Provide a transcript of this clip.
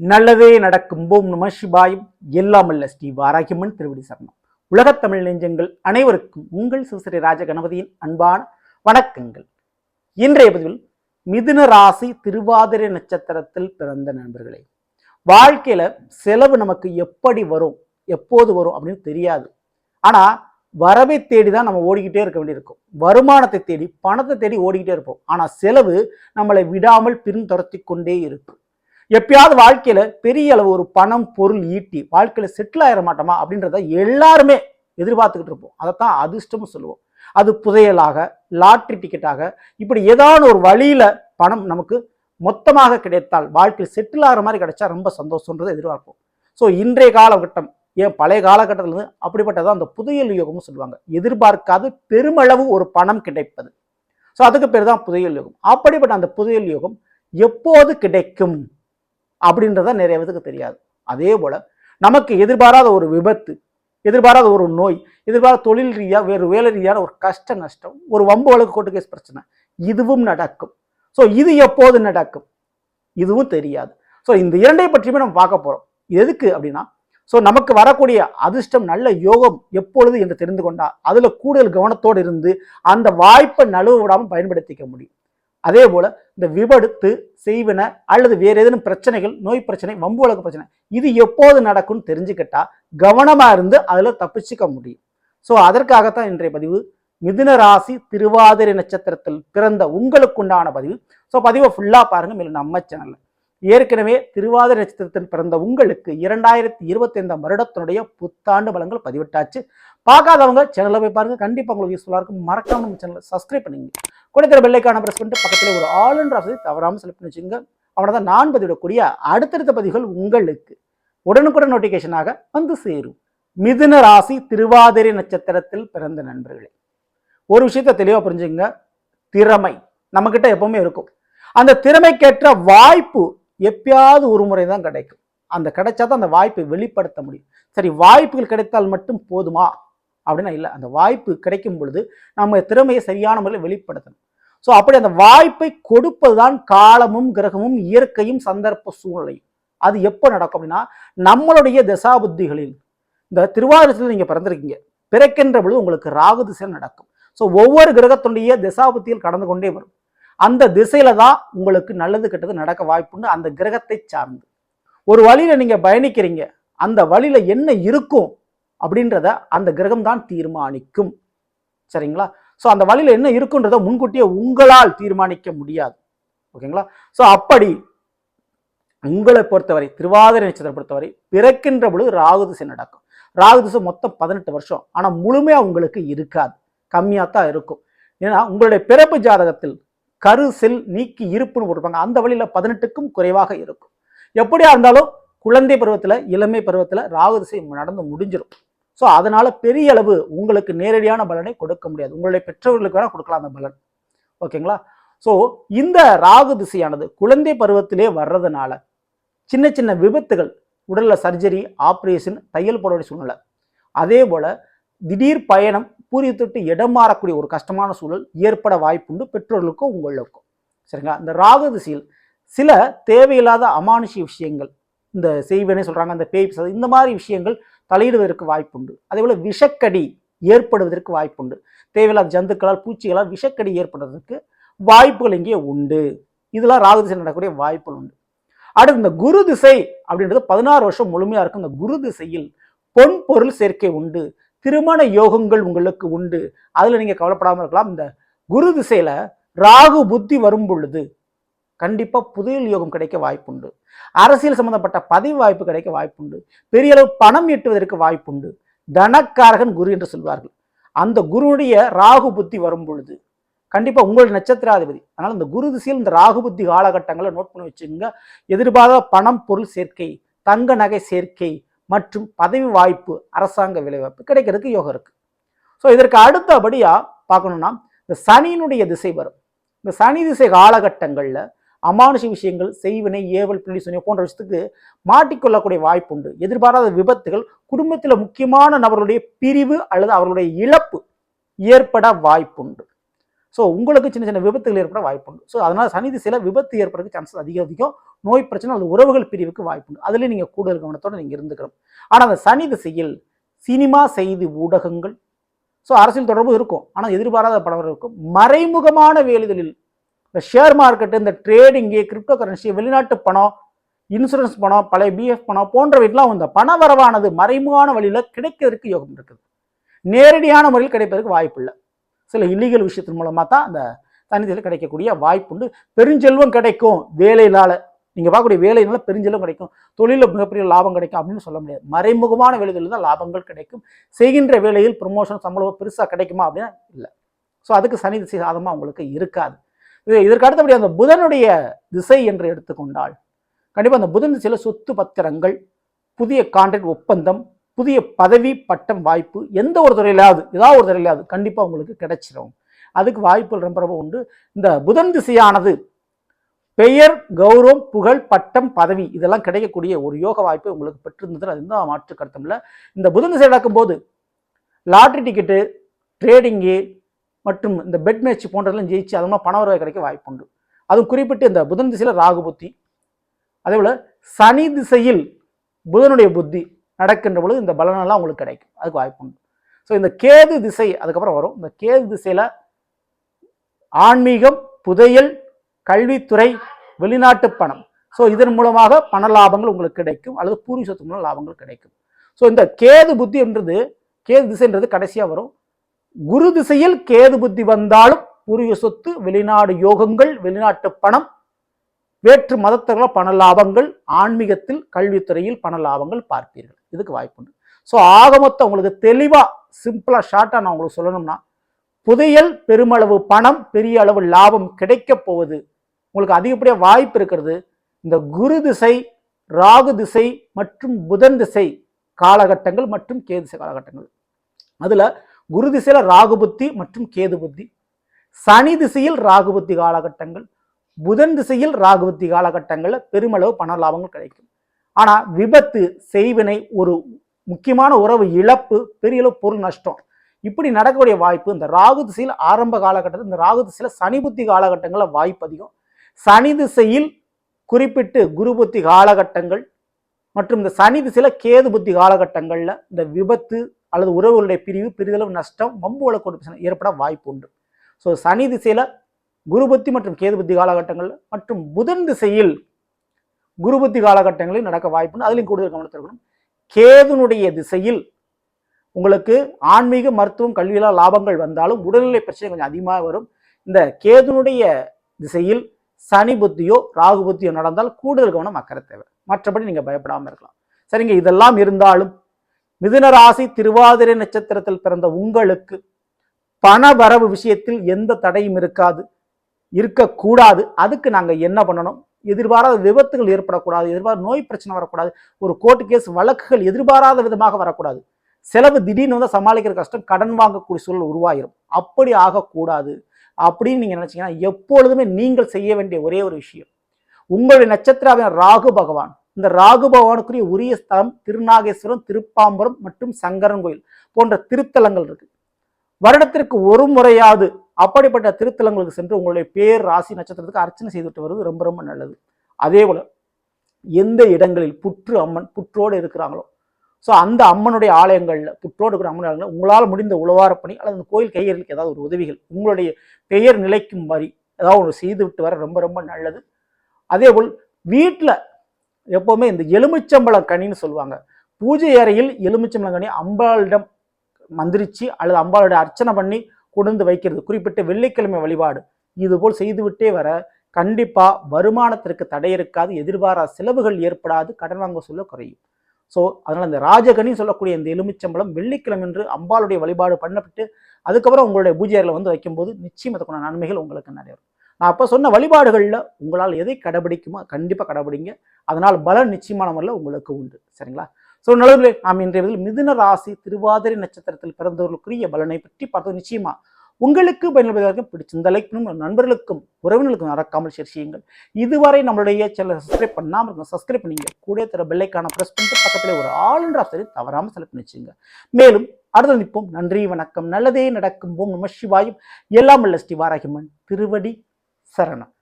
நல்லதே நடக்கும். போம் நம சிவாயும். எல்லாமல்ல ஸ்ரீ வாராகியம்மன் திருவடி சரணம். உலகத் தமிழ் நெஞ்சங்கள் அனைவருக்கும் உங்கள் சிவஸ்ரீ ராஜகணபதியின் அன்பான வணக்கங்கள். இன்றைய பதிவில் மிதுன ராசி திருவாதிரை நட்சத்திரத்தில் பிறந்த நண்பர்களே வாழ்க்கையில செலவு நமக்கு எப்படி வரும் எப்போது வரும் அப்படின்னு தெரியாது. ஆனா வரவை தேடி தான் நம்ம ஓடிக்கிட்டே இருக்க வேண்டியிருக்கும். வருமானத்தை தேடி பணத்தை தேடி ஓடிக்கிட்டே இருப்போம். ஆனா செலவு நம்மளை விடாமல் பின்தொடர்த்தி கொண்டே இருக்கும். எப்பயாவது வாழ்க்கையில பெரிய அளவு ஒரு பணம் பொருள் ஈட்டி வாழ்க்கையில செட்டில் ஆயிட மாட்டோமா அப்படின்றத எல்லாருமே எதிர்பார்த்துக்கிட்டு இருப்போம். அதைத்தான் அதிர்ஷ்டம்னு சொல்லுவோம். அது புதையலாக லாட்ரி டிக்கெட்டாக இப்படி ஏதாவது ஒரு வழியில பணம் நமக்கு மொத்தமாக கிடைத்தால் வாழ்க்கையில் செட்டில் ஆகிற மாதிரி கிடைச்சா ரொம்ப சந்தோஷன்றதை எதிர்பார்ப்போம். ஸோ இன்றைய காலகட்டம் ஏன் பழைய காலகட்டத்திலிருந்து அப்படிப்பட்டதான் அந்த புதையல் யோகம்னு சொல்லுவாங்க. எதிர்பார்க்காது பெருமளவு ஒரு பணம் கிடைப்பது. ஸோ அதுக்கு பேர் தான் புதையல் யோகம். அப்படிப்பட்ட அந்த புதையல் யோகம் எப்போது கிடைக்கும்? அப்படின்றத நிறைய பேருக்கு தெரியாது. அதே போல் நமக்கு எதிர்பாராத ஒரு விபத்து எதிர்பாராத ஒரு நோய் எதிர்பாராத தொழில் ரீதியாக வேறு வேலை ரீதியான ஒரு கஷ்ட நஷ்டம் ஒரு வம்பு வழக்கு கோர்ட்டு கேஸ் பிரச்சனை இதுவும் நடக்கும். ஸோ இது எப்போது நடக்கும்? இதுவும் தெரியாது. ஸோ இந்த இரண்டை பற்றியுமே நம்ம பார்க்க போகிறோம் எதுக்கு அப்படின்னா ஸோ நமக்கு வரக்கூடிய அதிர்ஷ்டம் நல்ல யோகம் எப்பொழுது என்று தெரிந்து கொண்டால் அதில் கூடுதல் கவனத்தோடு இருந்து அந்த வாய்ப்பை நழுவ விடாமல் பயன்படுத்திக்க முடியும். அதே போல் இந்த விபடுத்து செய்வன அல்லது வேறு ஏதேனும் பிரச்சனைகள் நோய் பிரச்சனை வம்பு வழக்கு பிரச்சனை இது எப்போது நடக்கும்னு தெரிஞ்சுக்கிட்டா கவனமாக இருந்து அதில் தப்பிச்சுக்க முடியும். ஸோ அதற்காகத்தான் இன்றைய பதிவு. மிதுன ராசி திருவாதிரை நட்சத்திரத்தில் பிறந்த உங்களுக்குண்டான பதிவு. ஸோ பதிவை ஃபுல்லாக பாருங்கள் மேலும் நம்ம சேனலில் ஏற்கனவே திருவாதிரை நட்சத்திரத்தில் பிறந்த உங்களுக்கு இரண்டாயிரத்தி இருபத்தி ஐந்தாம் வருடத்தினுடைய புத்தாண்டு வளங்கள் பதிவிட்டாச்சு. பார்க்காதவங்க சேனலை போய் பாருங்க. கண்டிப்பாக உங்களுக்கு யூஸ்ஃபுல்லாக இருக்கும். மறக்காம நம்ம சேனலை சப்ஸ்கிரைப் பண்ணிங்க கொடுக்கிற பெல்லைக்கான பிரஸ் பண்ணிட்டு பக்கத்தில் ஒரு ஆளுன்ற வசதி தவறாமல் செலக்ட் பண்ணி வச்சுங்க அவனை தான் நான் பதிவிடக்கூடிய அடுத்தடுத்த பதிவுகள் உங்களுக்கு உடனுக்குடன் நோட்டிஃபிகேஷனாக வந்து சேரும். மிதுன ராசி திருவாதிரை நட்சத்திரத்தில் பிறந்த நண்பர்களே ஒரு விஷயத்தை தெளிவாக புரிஞ்சுங்க திறமை நம்மக்கிட்ட எப்பவுமே இருக்கும். அந்த திறமைக்கேற்ற வாய்ப்பு எப்பயாவது ஒரு முறை தான் கிடைக்கும். அந்த கிடைச்சா தான் அந்த வாய்ப்பை வெளிப்படுத்த முடியும். சரி வாய்ப்புகள் கிடைத்தால் மட்டும் போதுமா? அப்படின்னா இல்லை. அந்த வாய்ப்பு கிடைக்கும் பொழுது நம்ம திறமையை சரியான முறையில் வெளிப்படுத்தணும். ஸோ அப்படி அந்த வாய்ப்பை கொடுப்பதுதான் காலமும் கிரகமும் இயற்கையும் சந்தர்ப்ப சூழ்நிலையும். அது எப்போ நடக்கும் அப்படின்னா நம்மளுடைய தசாபுத்திகளில். இந்த திருவாரூரத்தில் நீங்கள் பிறந்திருக்கீங்க. பிறக்கின்ற பொழுது உங்களுக்கு ராகு திசை நடக்கும். ஸோ ஒவ்வொரு கிரகத்துடைய திசாபுத்தியில் கடந்து கொண்டே வரும். அந்த திசையில தான் உங்களுக்கு நல்லது கெட்டது நடக்க வாய்ப்புண்டு அந்த கிரகத்தை சார்ந்து. ஒரு வழியில நீங்க பயணிக்கிறீங்க. அந்த வழியில என்ன இருக்கும்? அப்படின்றத அந்த கிரகம் தான் தீர்மானிக்கும். சரிங்களா? ஸோ அந்த வழியில் என்ன இருக்குன்றத முன்கூட்டியே உங்களால் தீர்மானிக்க முடியாது. ஓகேங்களா? ஸோ அப்படி உங்களை பொறுத்தவரை திருவாதிரை நட்சத்திரம் பொறுத்தவரை பிறக்கின்ற பொழுது ராகு திசை நடக்கும். ராகு திசை மொத்தம் பதினெட்டு வருஷம். ஆனால் முழுமையாக உங்களுக்கு இருக்காது. கம்மியாக தான் இருக்கும். ஏன்னா உங்களுடைய பிறப்பு ஜாதகத்தில் கரு செல் நீக்கி இருப்புன்னு போட்டிருப்பாங்க. அந்த வழியில் பதினெட்டுக்கும் குறைவாக இருக்கும். எப்படியா இருந்தாலும் குழந்தை பருவத்தில் இளமை பருவத்தில் ராகு திசை நடந்து முடிஞ்சிடும் ஸோ அதனால பெரிய அளவு உங்களுக்கு நேரடியான பலனை கொடுக்க முடியாது. உங்களுடைய பெற்றோர்களுக்கு வேணால் கொடுக்கலாம் அந்த பலன். ஓகேங்களா? ஸோ இந்த ராகு திசையானது குழந்தை பருவத்திலே வர்றதுனால சின்ன சின்ன விபத்துகள் உடலில் சர்ஜரி ஆப்ரேஷன் தையல் போட சூழ்நிலை. அதே போல் திடீர் பயணம் பூரிய தொட்டு இடம் மாறக்கூடிய ஒரு கஷ்டமான சூழல் ஏற்பட வாய்ப்புண்டு பெற்றோர்களுக்கும் உங்களுக்கும். சரிங்களா? இந்த ராகு திசையில் சில தேவையில்லாத அமானுஷ்ய விஷயங்கள் இந்த செய்வனே சொல்கிறாங்க அந்த பேய் இந்த மாதிரி விஷயங்கள் தலையிடுவதற்கு வாய்ப்புண்டு. அதே போல் விஷக்கடி ஏற்படுவதற்கு வாய்ப்புண்டு. தேவையில்லாத ஜந்துக்களால் பூச்சிகளால் விஷக்கடி ஏற்படுவதற்கு வாய்ப்புகள் இங்கே உண்டு. இதெல்லாம் ராகு திசையில் நடக்கக்கூடிய வாய்ப்புகள் உண்டு. அடுத்து இந்த குரு திசை அப்படின்றது பதினாறு வருஷம் முழுமையாக இருக்கும். இந்த குரு திசையில் பொன் பொருள் சேர்க்கை உண்டு. திருமண யோகங்கள் உங்களுக்கு உண்டு. அதில் நீங்கள் கவலைப்படாமல் இருக்கலாம். இந்த குரு திசையில் ராகு புத்தி வரும் பொழுது கண்டிப்பாக புதிய யோகம் கிடைக்க வாய்ப்புண்டு. அரசியல் சம்பந்தப்பட்ட பதவி வாய்ப்பு கிடைக்க வாய்ப்புண்டு. பெரிய அளவு பணம் ஈட்டுவதற்கு வாய்ப்புண்டு. தனக்காரகன் குரு என்று சொல்வார்கள். அந்த குருவுடைய ராகு புத்தி வரும் பொழுது கண்டிப்பாக உங்களுடைய நட்சத்திராதிபதி அதனால் இந்த குரு திசையில் இந்த ராகு புத்தி காலகட்டங்களை நோட் பண்ணி வச்சுங்க எதிர்பாராத பணம் பொருள் சேர்க்கை தங்க நகை சேர்க்கை மற்றும் பதவி வாய்ப்பு அரசாங்க வேலைவாய்ப்பு கிடைக்கிறதுக்கு யோகம் இருக்குது ஸோ இதற்கு அடுத்தபடியாக பார்க்கணும்னா இந்த சனியினுடைய திசை வரும். இந்த சனி திசை காலகட்டங்களில் அமானுஷ விஷயங்கள் செய்வினை ஏவல் பிள்ளை சுனை போன்ற விஷயத்துக்கு மாட்டிக்கொள்ளக்கூடிய வாய்ப்பு உண்டு எதிர்பாராத விபத்துகள் குடும்பத்தில் முக்கியமான நபர்களுடைய பிரிவு அல்லது அவர்களுடைய இழப்பு ஏற்பட வாய்ப்புண்டு. ஸோ உங்களுக்கு சின்ன சின்ன விபத்துகள் ஏற்பட வாய்ப்புண்டு. ஸோ அதனால் சனி சில விபத்து ஏற்படுறதுக்கு சான்சஸ் அதிகம் அதிகம். நோய் பிரச்சனை அல்லது உறவுகள் பிரிவுக்கு வாய்ப்புண்டு. அதுலேயும் நீங்கள் கூடுதல் கவனத்தோட நீங்கள் இருந்துக்கணும். ஆனால் அந்த சனி திசையில் சினிமா செய்தி ஊடகங்கள். ஸோ அரசியல் தொடர்பு இருக்கும். ஆனால் எதிர்பாராத படம் இருக்கும். மறைமுகமான வேலைகளில் இந்த ஷேர் மார்க்கெட்டு இந்த ட்ரேடிங்கு கிரிப்டோ கரன்சி வெளிநாட்டு பணம் இன்சூரன்ஸ் பணம் பழைய பிஎஃப் பணம் போன்றவைக்கெல்லாம் இந்த பண வரவானது மறைமுகமான வழியில் கிடைக்கிறதுக்கு யோகம் இருக்குது. நேரடியான முறையில் கிடைப்பதற்கு வாய்ப்பு இல்லை. சில இல்லீகல் விஷயத்தின் மூலமாக தான் அந்த தனித்தில் கிடைக்கக்கூடிய வாய்ப்புண்டு பெருஞ்செல்வம் கிடைக்கும் வேலையினால். நீங்கள் பார்க்கக்கூடிய வேலையினால பெருஞ்செல்வம் கிடைக்கும். தொழிலில் மிகப்பெரிய லாபம் கிடைக்கும் அப்படின்னு சொல்ல முடியாது. மறைமுகமான வேலைகளில் தான் லாபங்கள் கிடைக்கும். செய்கின்ற வேலையில் ப்ரொமோஷன் சம்பளம் பெருசாக கிடைக்குமா அப்படின்னா இல்லை. ஸோ அதுக்கு சனி திசை சாதமாக உங்களுக்கு இருக்காது. இது இதற்கு அடுத்தபடி அந்த புதனுடைய திசை என்று எடுத்துக்கொண்டால் கண்டிப்பாக அந்த புதன் திசையில் சொத்து பத்திரங்கள் புதிய கான்ட்ராக்ட் ஒப்பந்தம் புதிய பதவி பட்டம் வாய்ப்பு எந்த ஒரு துறையிலாவது ஏதாவது ஒரு துறையிலாவது கண்டிப்பாக உங்களுக்கு கிடைச்சிடும் அதுக்கு வாய்ப்புகள் ரொம்ப ரொம்ப உண்டு. இந்த புதன் திசையானது பெயர் கௌரவம் புகழ் பட்டம் பதவி இதெல்லாம் கிடைக்கக்கூடிய ஒரு யோக வாய்ப்பு உங்களுக்கு பெற்றிருந்தது அது எந்த மாற்று கருத்தம் இல்லை. இந்த புதன் திசை நடக்கும்போது லாட்ரி டிக்கெட்டு ட்ரேடிங்கு மற்றும் இந்த பெட் மேட்ச் போன்றதெல்லாம் ஜெயிச்சு அது மூலம் பண வருவாய் கிடைக்க வாய்ப்புண்டு. அதுவும் குறிப்பிட்டு இந்த புதன் திசையில் ராகு புத்தி. அதே போல் சனி திசையில் புதனுடைய புத்தி நடக்கின்ற பொழுது இந்த பலனெல்லாம் உங்களுக்கு கிடைக்கும். அதுக்கு வாய்ப்புண்டு. ஸோ இந்த கேது திசை அதுக்கப்புறம் வரும். இந்த கேது திசையில் ஆன்மீகம் புதையல் கல்வித்துறை வெளிநாட்டு பணம். ஸோ இதன் மூலமாக பண லாபங்கள் உங்களுக்கு கிடைக்கும். அல்லது பூர்வீகத்து மூலம் லாபங்கள் கிடைக்கும். ஸோ இந்த கேது புத்தி என்றது கேது திசைன்றது கடைசியாக வரும். குரு திசையில் கேது புத்தி வந்தாலும் பூர்வீக சொத்து வெளிநாடு யோகங்கள் வெளிநாட்டு பணம் வேற்று மதத்தர்கள பண லாபங்கள் ஆன்மீகத்தில் கல்வித்துறையில் பண லாபங்கள் பார்ப்பீர்கள். இதுக்கு வாய்ப்புண்டு ஸோ ஆக மொத்தம் உங்களுக்கு தெளிவாக சிம்பிளாக ஷார்ட்டாக நான் உங்களுக்கு சொல்லணும்னா புதையல் பெருமளவு பணம் பெரிய அளவு லாபம் கிடைக்க போவது உங்களுக்கு அதிகப்படியாக வாய்ப்பு இருக்கிறது இந்த குரு திசை ராகு திசை மற்றும் புதன் திசை காலகட்டங்கள் மற்றும் கேது திசை காலகட்டங்கள். அதில் குரு திசையில் ராகு புத்தி மற்றும் கேது புத்தி. சனி திசையில் ராகு புத்தி காலகட்டங்கள். புதன் திசையில் ராகு புத்தி காலகட்டங்களில் பெருமளவு பண லாபங்கள் கிடைக்கும். ஆனால் விபத்து செய்வினை ஒரு முக்கியமான உறவு இழப்பு பெரிய அளவு பொருள் நஷ்டம். இப்படி நடக்கக்கூடிய வாய்ப்பு இந்த ராகு திசையில் ஆரம்ப காலகட்டத்தில் இந்த ராகு திசையில் சனி புத்தி காலகட்டங்களில் வாய்ப்பு அதிகம். சனி திசையில் குறிப்பிட்டு குரு புத்தி காலகட்டங்கள் மற்றும் இந்த சனி திசையில் கேது புத்தி காலகட்டங்களில் இந்த விபத்து அல்லது உறவுகளுடைய பிரிவு பெரிதளவு நஷ்டம் வம்பு வழக்கு பிரச்சனை ஏற்பட வாய்ப்பு உண்டு. ஸோ சனி திசையில் குருபத்தி மற்றும் கேதுபத்தி காலகட்டங்கள் மற்றும் புதன் திசையில் குருபத்தி காலகட்டங்களில் நடக்க வாய்ப்புண்டு அதுலையும் கூடுதல் கவனத்தில் இருக்கணும். கேதுனுடைய திசையில் உங்களுக்கு ஆன்மீக மருத்துவம் கல்வியெல்லாம் லாபங்கள் வந்தாலும் உடல்நிலை பிரச்சனை கொஞ்சம் அதிகமாக வரும். இந்த கேதுனுடைய திசையில் சனி புத்தியோ ராகு புத்தியோ நடந்தால் கூடுதல் கவனம் அக்கறை தேவை. மற்றபடி நீங்கள் பயப்படாமல் இருக்கலாம். சரிங்க இதெல்லாம் இருந்தாலும் மிதுன ராசி திருவாதிரை நட்சத்திரத்தில் பிறந்த உங்களுக்கு பண வரவு விஷயத்தில் எந்த தடையும் இருக்காது இருக்கக்கூடாது. அதுக்கு நாங்கள் என்ன பண்ணணும்? எதிர்பாராத விபத்துகள் ஏற்படக்கூடாது எதிர்பாராத நோய் பிரச்சனை வரக்கூடாது ஒரு கோர்ட்டு கேஸ் வழக்குகள் எதிர்பாராத விதமாக வரக்கூடாது. செலவு திடீர்னு வந்து சமாளிக்கிற கஷ்டம் கடன் வாங்கக்கூடிய சூழல் உருவாயிரும் அப்படி ஆகக்கூடாது. அப்படின்னு நீங்கள் நினச்சிங்கன்னா எப்பொழுதுமே நீங்கள் செய்ய வேண்டிய ஒரே ஒரு விஷயம் உங்களுடைய நட்சத்திராவின் ராகு பகவான். இந்த ராகு பகவானுக்குரிய உரிய ஸ்தலம் திருநாகேஸ்வரம் திருப்பாம்பரம் மற்றும் சங்கரன் கோயில் போன்ற திருத்தலங்கள் இருக்கு. வருடத்திற்கு ஒரு முறையாவது அப்படிப்பட்ட திருத்தலங்களுக்கு சென்று உங்களுடைய பேர் ராசி நட்சத்திரத்துக்கு அர்ச்சனை செய்துட்டு வருவது ரொம்ப ரொம்ப நல்லது. அதே போல எந்த இடங்களில் புற்று அம்மன் புற்றோடு இருக்கிறாங்களோ ஸோ அந்த அம்மனுடைய ஆலயங்களில் புற்றோடு இருக்கிற அம்மன் ஆலயங்கள் உங்களால் முடிந்த உழவாரப் பணி அல்லது அந்த கோயில் கையர்களுக்கு ஏதாவது ஒரு உதவிகள் உங்களுடைய பெயர் நிலைக்கும் வரி ஏதாவது ஒன்று செய்து விட்டு வர ரொம்ப ரொம்ப நல்லது. அதே போல் வீட்டில் எப்போவுமே இந்த எலுமிச்சம்பழம் கனின்னு சொல்லுவாங்க. பூஜை அறையில் எலுமிச்சம்பழம் கனி அம்பாளிடம் மந்திரிச்சு அல்லது அம்பாளுடைய அர்ச்சனை பண்ணி கொண்டு வந்து வைக்கிறது. குறிப்பிட்ட வெள்ளிக்கிழமை வழிபாடு. இதுபோல் செய்துவிட்டே வர கண்டிப்பாக வருமானத்திற்கு தடை இருக்காது. எதிர்பாராத செலவுகள் ஏற்படாது. கடன் வாங்க சொல்ல குறையும். ஸோ அதனால் இந்த ராஜகனி சொல்லக்கூடிய இந்த எலுமிச்சம்பழம் வெள்ளிக்கிழமை என்று அம்பாளுடைய வழிபாடு பண்ணப்பட்டு அதுக்கப்புறம் உங்களுடைய பூஜை அறையில் வந்து வைக்கும்போது நிச்சயம் அதுக்கான நன்மைகள் உங்களுக்கு நடைபெறும் நான் அப்போ சொன்ன வழிபாடுகளில் உங்களால் எதை கடைபிடிக்குமோ? கண்டிப்பாக கடைபிடிங்க. அதனால் பலன் நிச்சயமான முறையில் உங்களுக்கு உண்டு. சரிங்களா? ஸோ நல்லதுலே நாம் இன்றைய மிதுன ராசி திருவாதிரை நட்சத்திரத்தில் பிறந்தவர்களுக்குரிய பலனை பற்றி பார்த்தோம். நிச்சயமாக உங்களுக்கு பயனுள்ளதாக பிடிச்சிருந்த லைக் பண்ணுங்க நண்பர்களுக்கும் உறவினர்களுக்கும் மறக்காமல் ஷேர் செய்யுங்கள். இதுவரை நம்மளுடைய சேனல் சப்ஸ்கிரைப் பண்ணாமல் இருக்கும் சப்ஸ்கிரைப் பண்ணிங்க. கூட தர பெல்லைக்கான ப்ரெஸ் பண்ணிட்டு பக்கத்தில் ஒரு ஆல் என்ற தவறாமல் செலக்ட் பண்ணி வச்சுங்க. மேலும் அடுத்த நிற்போம். நன்றி வணக்கம். நல்லதே நடக்கும். ஓம் நம சிவாயும். எல்லாம் உள்ள ஸ்ரீ வாராகிமன் திருவடி சரணம்